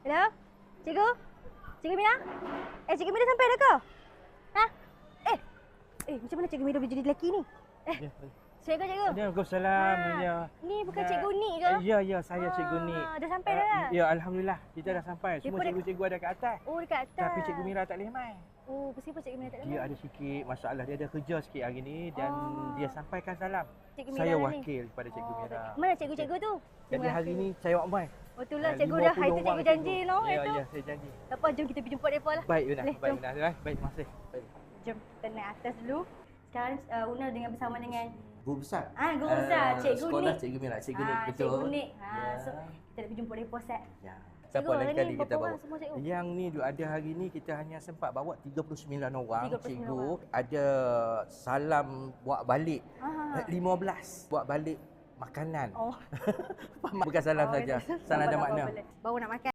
Hello? Cikgu? Cikgu Mina? Eh, Cikgu Mina sampai dah ke? Ha? Eh, eh macam mana Cikgu Mina boleh jadi lelaki ni? Eh, Ya. cikgu, cikgu. Waalaikumsalam. Ha, Ya. Ni bukan Ya. Cikgu Nik ke? Ya, ya, saya Cikgu Ah, Ni. Dah sampai dah lah? Ya, alhamdulillah. Kita dah sampai. Semua cikgu-cikgu ada kat atas. Oh, dekat atas. Tapi Cikgu Mira tak boleh mai. Oh, kenapa Cikgu Mina tak ada? Dia ada sikit masalah. Dia ada kerja sikit hari ni dan Oh. dia sampaikan salam. Cikgu Mina Saya ni. wakil kepada Cikgu Oh, Mira. Mana cikgu-cikgu tu? Jadi hari ni saya wak mai. Oh, itulah Eh, cikgu 50 dah. Hari tu cikgu janji no. Ya, itu. ya, saya janji. Tak apa, jom kita pergi jumpa mereka lah. Baik, Una. Baik, jom. Una. Baik, terima kasih. Baik. Jom kita naik atas dulu. Sekarang uh, Una dengan bersama dengan Guru besar. Ah, guru besar, Cikgu Sekolah Nik. Cikgu Mira, Cikgu Nik Ah, betul. Cikgu Nik. Ha, Ya. so kita nak pergi jumpa mereka set. Ya. Siapa lain hari kali ni kita bawa? Yang ni duk ada hari ni kita hanya sempat bawa 39 orang 39 cikgu. orang. Ada salam buat balik Ah. 15 buat balik makanan. Oh. Bukan salam Oh, saja. Salam ada makna. boleh. Baru nak makan.